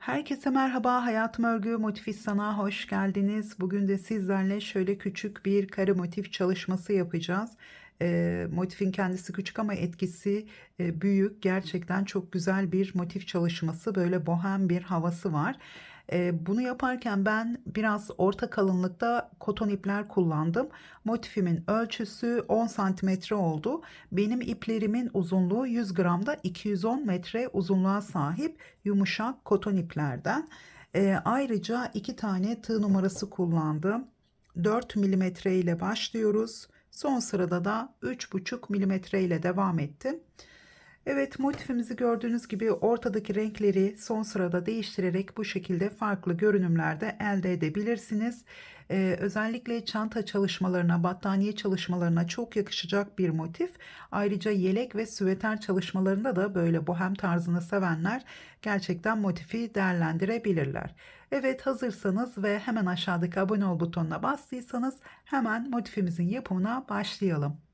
Herkese merhaba, Hayatım Örgü Motifistan'a hoş geldiniz. Bugün de sizlerle şöyle küçük bir kare motif çalışması yapacağız. Eee, motifin kendisi küçük ama etkisi e, büyük. Gerçekten çok güzel bir motif çalışması. Böyle bohem bir havası var. Eee, bunu yaparken ben biraz orta kalınlıkta koton ipler kullandım. Motifimin ölçüsü 10 santimetre oldu. Benim iplerimin uzunluğu 100 gramda 210 metre uzunluğa sahip yumuşak koton iplerden. Eee, ayrıca iki tane tığ numarası kullandım. 4 milimetre ile başlıyoruz. Son sırada da 3,5 milimetre ile devam ettim. Evet motifimizi gördüğünüz gibi ortadaki renkleri son sırada değiştirerek bu şekilde farklı görünümlerde elde edebilirsiniz. Ee, özellikle çanta çalışmalarına, battaniye çalışmalarına çok yakışacak bir motif. Ayrıca yelek ve süveter çalışmalarında da böyle bohem tarzını sevenler gerçekten motifi değerlendirebilirler. Evet hazırsanız ve hemen aşağıdaki abone ol butonuna bastıysanız hemen motifimizin yapımına başlayalım.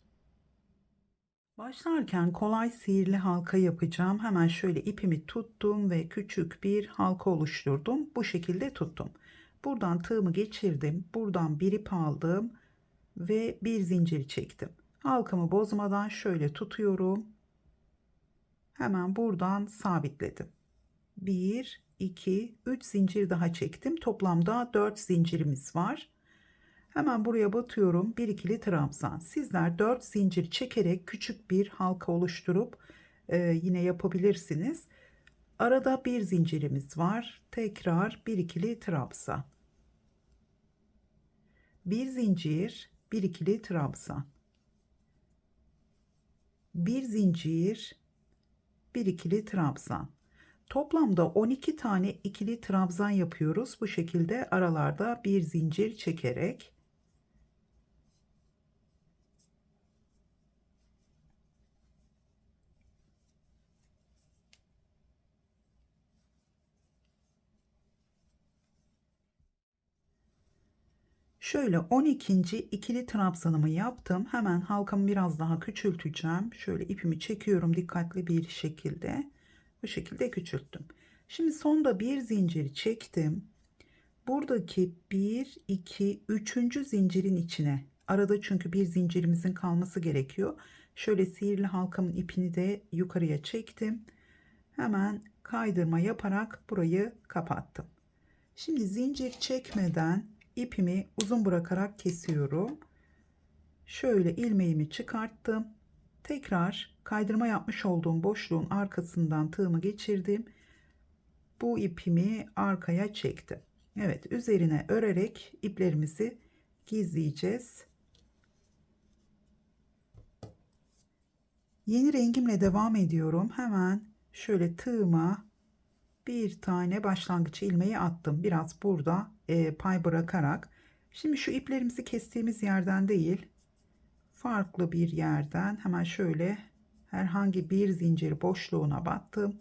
Başlarken kolay sihirli halka yapacağım. Hemen şöyle ipimi tuttum ve küçük bir halka oluşturdum. Bu şekilde tuttum. Buradan tığımı geçirdim. Buradan bir ip aldım ve bir zincir çektim. Halkamı bozmadan şöyle tutuyorum. Hemen buradan sabitledim. 1, 2, 3 zincir daha çektim. Toplamda 4 zincirimiz var. Hemen buraya batıyorum. Bir ikili trabzan. Sizler 4 zincir çekerek küçük bir halka oluşturup e, yine yapabilirsiniz. Arada bir zincirimiz var. Tekrar bir ikili trabzan. Bir zincir, bir ikili trabzan. Bir zincir, bir ikili trabzan. Toplamda 12 tane ikili trabzan yapıyoruz. Bu şekilde aralarda bir zincir çekerek. Şöyle 12. ikili trabzanımı yaptım. Hemen halkamı biraz daha küçülteceğim. Şöyle ipimi çekiyorum dikkatli bir şekilde. Bu şekilde küçülttüm. Şimdi sonda bir zinciri çektim. Buradaki 1, 2, 3. zincirin içine arada çünkü bir zincirimizin kalması gerekiyor. Şöyle sihirli halkamın ipini de yukarıya çektim. Hemen kaydırma yaparak burayı kapattım. Şimdi zincir çekmeden ipimi uzun bırakarak kesiyorum. Şöyle ilmeğimi çıkarttım. Tekrar kaydırma yapmış olduğum boşluğun arkasından tığımı geçirdim. Bu ipimi arkaya çektim. Evet üzerine örerek iplerimizi gizleyeceğiz. Yeni rengimle devam ediyorum. Hemen şöyle tığıma bir tane başlangıç ilmeği attım. Biraz burada e, pay bırakarak. Şimdi şu iplerimizi kestiğimiz yerden değil, farklı bir yerden hemen şöyle herhangi bir zincir boşluğuna battım.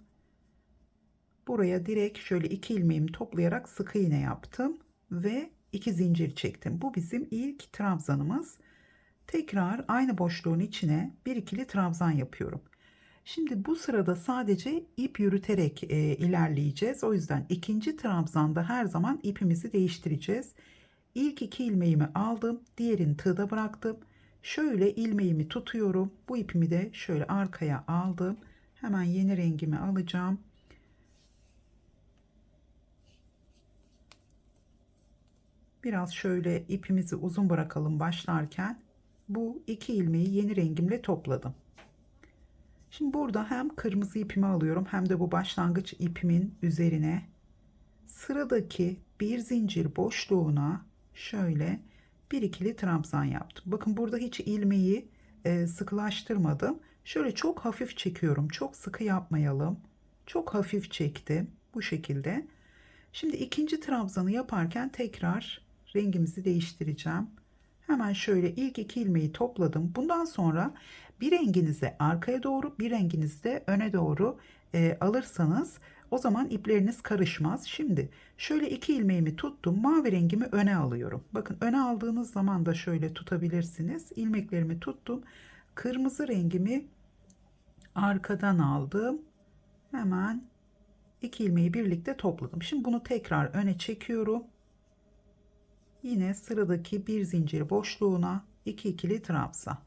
Buraya direkt şöyle iki ilmeğimi toplayarak sık iğne yaptım ve iki zincir çektim. Bu bizim ilk trabzanımız. Tekrar aynı boşluğun içine bir ikili trabzan yapıyorum. Şimdi bu sırada sadece ip yürüterek e, ilerleyeceğiz. O yüzden ikinci trabzanda her zaman ipimizi değiştireceğiz. İlk iki ilmeğimi aldım. Diğerini tığda bıraktım. Şöyle ilmeğimi tutuyorum. Bu ipimi de şöyle arkaya aldım. Hemen yeni rengimi alacağım. Biraz şöyle ipimizi uzun bırakalım başlarken. Bu iki ilmeği yeni rengimle topladım. Şimdi burada hem kırmızı ipimi alıyorum hem de bu başlangıç ipimin üzerine sıradaki bir zincir boşluğuna şöyle bir ikili trabzan yaptım. Bakın burada hiç ilmeği e, sıkılaştırmadım. Şöyle çok hafif çekiyorum. Çok sıkı yapmayalım. Çok hafif çektim bu şekilde. Şimdi ikinci trabzanı yaparken tekrar rengimizi değiştireceğim. Hemen şöyle ilk iki ilmeği topladım. Bundan sonra bir renginizi arkaya doğru bir renginizi de öne doğru e, alırsanız o zaman ipleriniz karışmaz. Şimdi şöyle iki ilmeğimi tuttum. Mavi rengimi öne alıyorum. Bakın öne aldığınız zaman da şöyle tutabilirsiniz. İlmeklerimi tuttum. Kırmızı rengimi arkadan aldım. Hemen iki ilmeği birlikte topladım. Şimdi bunu tekrar öne çekiyorum. Yine sıradaki bir zincir boşluğuna iki ikili trabzan.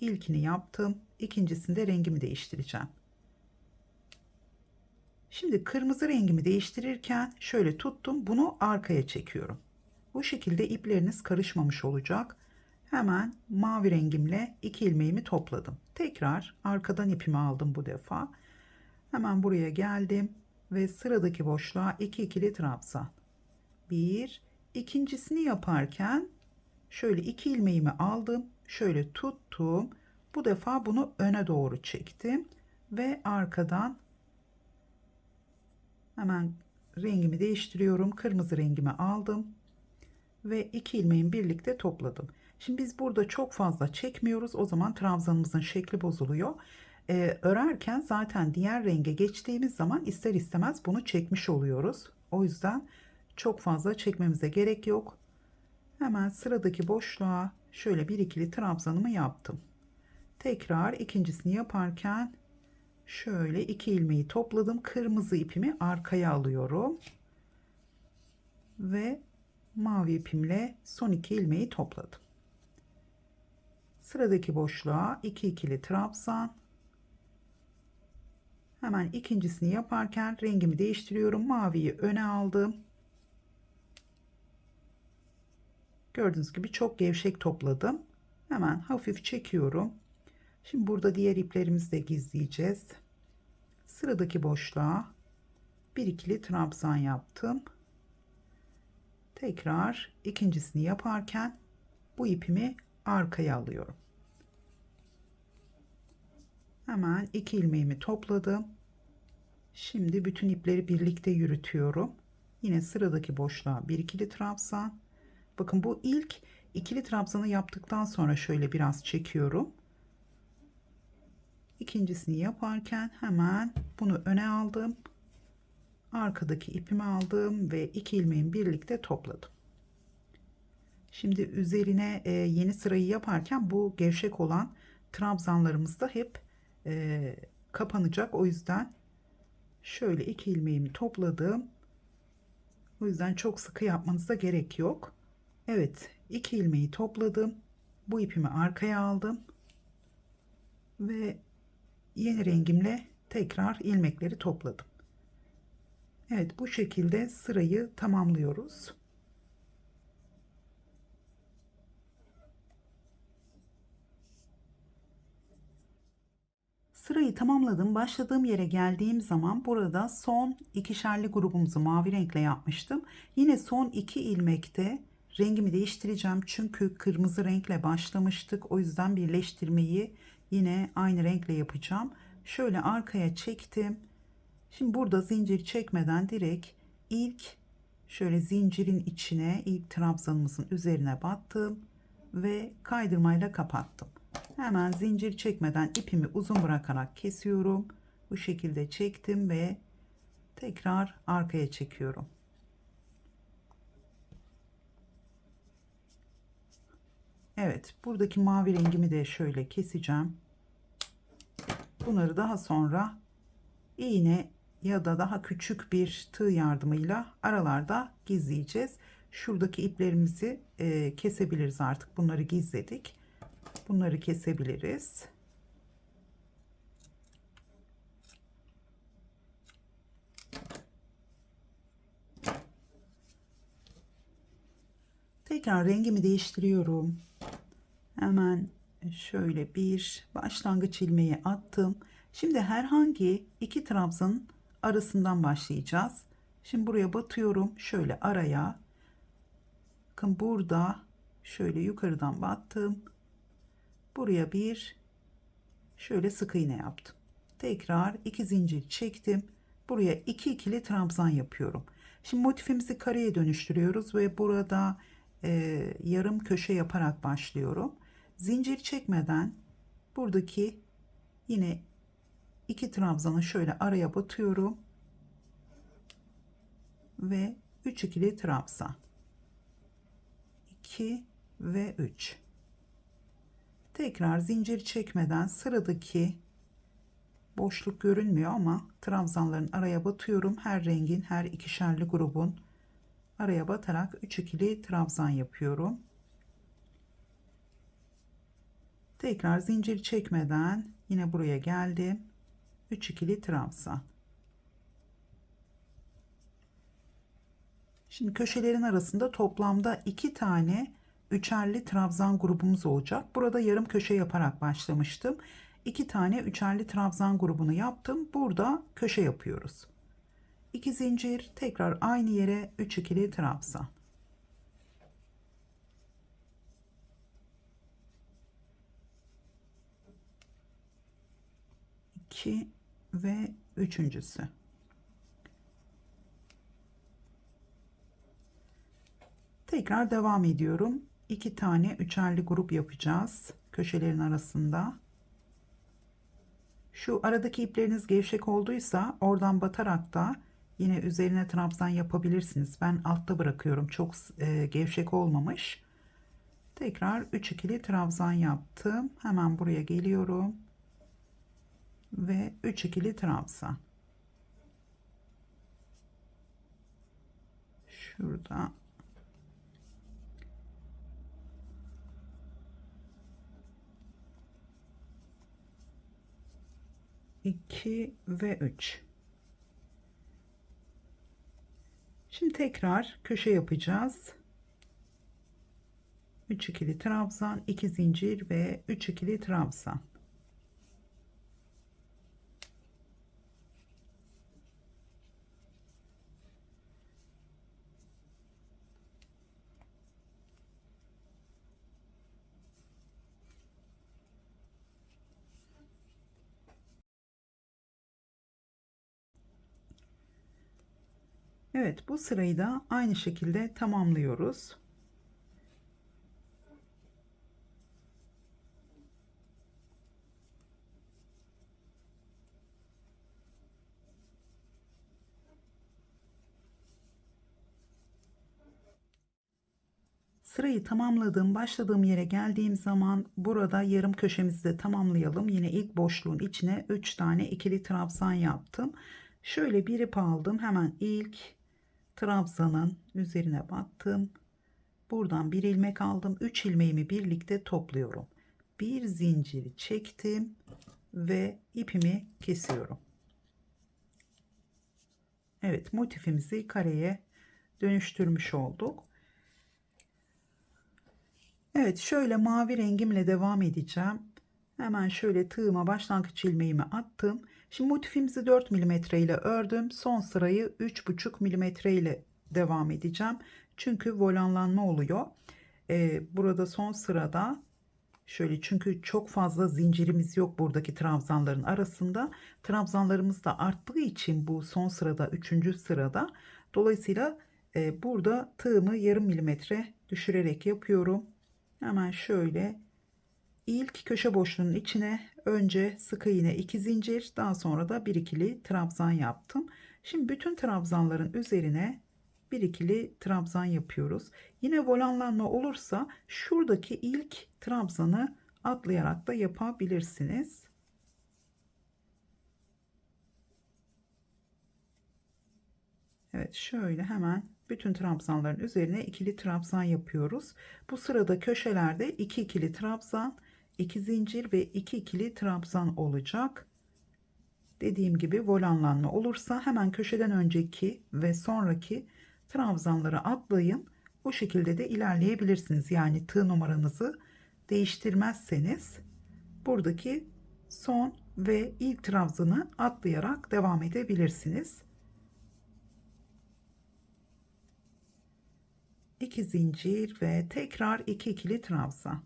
İlkini yaptım. İkincisinde rengimi değiştireceğim. Şimdi kırmızı rengimi değiştirirken şöyle tuttum. Bunu arkaya çekiyorum. Bu şekilde ipleriniz karışmamış olacak. Hemen mavi rengimle iki ilmeğimi topladım. Tekrar arkadan ipimi aldım bu defa. Hemen buraya geldim ve sıradaki boşluğa iki ikili trabzan. Bir, ikincisini yaparken şöyle iki ilmeğimi aldım. Şöyle tuttum. Bu defa bunu öne doğru çektim ve arkadan hemen rengimi değiştiriyorum. Kırmızı rengimi aldım ve iki ilmeğimi birlikte topladım. Şimdi biz burada çok fazla çekmiyoruz. O zaman trabzanımızın şekli bozuluyor. Ee, örerken zaten diğer renge geçtiğimiz zaman ister istemez bunu çekmiş oluyoruz. O yüzden çok fazla çekmemize gerek yok. Hemen sıradaki boşluğa şöyle bir ikili trabzanımı yaptım. Tekrar ikincisini yaparken şöyle iki ilmeği topladım. Kırmızı ipimi arkaya alıyorum. Ve mavi ipimle son iki ilmeği topladım. Sıradaki boşluğa iki ikili trabzan. Hemen ikincisini yaparken rengimi değiştiriyorum. Maviyi öne aldım. Gördüğünüz gibi çok gevşek topladım. Hemen hafif çekiyorum. Şimdi burada diğer iplerimizi de gizleyeceğiz. Sıradaki boşluğa bir ikili trabzan yaptım. Tekrar ikincisini yaparken bu ipimi arkaya alıyorum. Hemen iki ilmeğimi topladım. Şimdi bütün ipleri birlikte yürütüyorum. Yine sıradaki boşluğa bir ikili trabzan. Bakın bu ilk ikili trabzanı yaptıktan sonra şöyle biraz çekiyorum. İkincisini yaparken hemen bunu öne aldım. Arkadaki ipimi aldım ve iki ilmeğimi birlikte topladım. Şimdi üzerine e, yeni sırayı yaparken bu gevşek olan trabzanlarımız da hep e, kapanacak. O yüzden şöyle iki ilmeğimi topladım. O yüzden çok sıkı yapmanıza gerek yok. Evet iki ilmeği topladım. Bu ipimi arkaya aldım. Ve yeni rengimle tekrar ilmekleri topladım. Evet bu şekilde sırayı tamamlıyoruz. Sırayı tamamladım. Başladığım yere geldiğim zaman burada son ikişerli grubumuzu mavi renkle yapmıştım. Yine son iki ilmekte rengimi değiştireceğim. Çünkü kırmızı renkle başlamıştık. O yüzden birleştirmeyi yine aynı renkle yapacağım. Şöyle arkaya çektim. Şimdi burada zincir çekmeden direkt ilk şöyle zincirin içine ilk trabzanımızın üzerine battım ve kaydırmayla kapattım. Hemen zincir çekmeden ipimi uzun bırakarak kesiyorum. Bu şekilde çektim ve tekrar arkaya çekiyorum. Evet, buradaki mavi rengimi de şöyle keseceğim. Bunları daha sonra iğne ya da daha küçük bir tığ yardımıyla aralarda gizleyeceğiz. Şuradaki iplerimizi e, kesebiliriz artık. Bunları gizledik. Bunları kesebiliriz. Tekrar rengimi değiştiriyorum. Hemen şöyle bir başlangıç ilmeği attım. Şimdi herhangi iki trabzanın arasından başlayacağız. Şimdi buraya batıyorum. Şöyle araya. Bakın burada şöyle yukarıdan battım. Buraya bir şöyle sık iğne yaptım. Tekrar iki zincir çektim. Buraya iki ikili trabzan yapıyorum. Şimdi motifimizi kareye dönüştürüyoruz ve burada e, yarım köşe yaparak başlıyorum. Zincir çekmeden buradaki yine iki trabzanı şöyle araya batıyorum ve 3 ikili trabzan 2 ve 3 tekrar zincir çekmeden sıradaki boşluk görünmüyor ama trabzanların araya batıyorum. Her rengin her ikişerli grubun araya batarak 3 ikili trabzan yapıyorum. Tekrar zincir çekmeden yine buraya geldim. 3 ikili trabzan. Şimdi köşelerin arasında toplamda 2 tane üçerli trabzan grubumuz olacak. Burada yarım köşe yaparak başlamıştım. 2 tane üçerli trabzan grubunu yaptım. Burada köşe yapıyoruz. 2 zincir tekrar aynı yere 3 ikili trabzan. İki ve üçüncüsü. Tekrar devam ediyorum. İki tane üçerli grup yapacağız köşelerin arasında. Şu aradaki ipleriniz gevşek olduysa oradan batarak da yine üzerine trabzan yapabilirsiniz. Ben altta bırakıyorum. Çok e, gevşek olmamış. Tekrar 3 ikili trabzan yaptım. Hemen buraya geliyorum. Ve 3 ikili trabzan. Şurada 2 ve 3. Şimdi tekrar köşe yapacağız. 3 ikili trabzan, 2 zincir ve 3 ikili trabzan. Evet bu sırayı da aynı şekilde tamamlıyoruz. Sırayı tamamladığım başladığım yere geldiğim zaman burada yarım köşemizi de tamamlayalım. Yine ilk boşluğun içine 3 tane ikili trabzan yaptım. Şöyle bir ip aldım. Hemen ilk trabzanın üzerine battım. Buradan bir ilmek aldım. 3 ilmeğimi birlikte topluyorum. Bir zinciri çektim ve ipimi kesiyorum. Evet motifimizi kareye dönüştürmüş olduk. Evet şöyle mavi rengimle devam edeceğim. Hemen şöyle tığıma başlangıç ilmeğimi attım. Şimdi motifimizi 4 mm ile ördüm. Son sırayı 3,5 mm ile devam edeceğim. Çünkü volanlanma oluyor. Ee, burada son sırada şöyle çünkü çok fazla zincirimiz yok buradaki trabzanların arasında. Trabzanlarımız da arttığı için bu son sırada 3. sırada. Dolayısıyla e, burada tığımı yarım milimetre düşürerek yapıyorum. Hemen şöyle ilk köşe boşluğunun içine önce sık iğne 2 zincir daha sonra da bir ikili trabzan yaptım. Şimdi bütün trabzanların üzerine bir ikili trabzan yapıyoruz. Yine volanlanma olursa şuradaki ilk trabzanı atlayarak da yapabilirsiniz. Evet şöyle hemen bütün trabzanların üzerine ikili trabzan yapıyoruz. Bu sırada köşelerde 2 ikili trabzan, 2 zincir ve 2 ikili trabzan olacak. Dediğim gibi volanlanma olursa hemen köşeden önceki ve sonraki trabzanları atlayın. Bu şekilde de ilerleyebilirsiniz. Yani tığ numaranızı değiştirmezseniz buradaki son ve ilk trabzanı atlayarak devam edebilirsiniz. 2 zincir ve tekrar 2 ikili trabzan.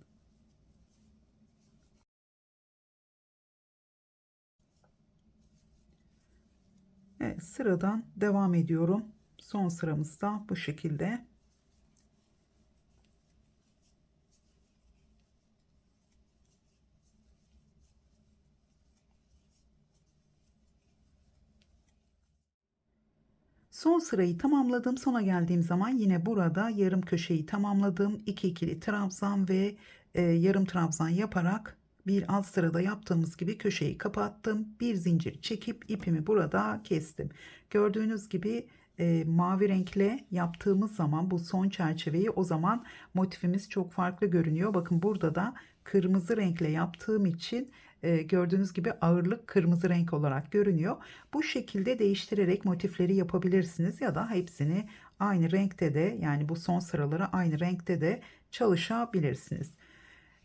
Evet, sıradan devam ediyorum. Son sıramızda bu şekilde. Son sırayı tamamladım. Sona geldiğim zaman yine burada yarım köşeyi tamamladım. 2 ikili trabzan ve e, yarım trabzan yaparak bir alt sırada yaptığımız gibi köşeyi kapattım. Bir zincir çekip ipimi burada kestim. Gördüğünüz gibi e, mavi renkle yaptığımız zaman bu son çerçeveyi o zaman motifimiz çok farklı görünüyor. Bakın burada da kırmızı renkle yaptığım için e, gördüğünüz gibi ağırlık kırmızı renk olarak görünüyor. Bu şekilde değiştirerek motifleri yapabilirsiniz ya da hepsini aynı renkte de yani bu son sıraları aynı renkte de çalışabilirsiniz.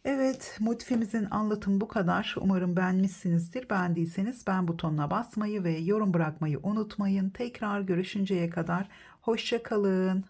Evet, motifimizin anlatımı bu kadar. Umarım beğenmişsinizdir. Beğendiyseniz beğen butonuna basmayı ve yorum bırakmayı unutmayın. Tekrar görüşünceye kadar hoşça kalın.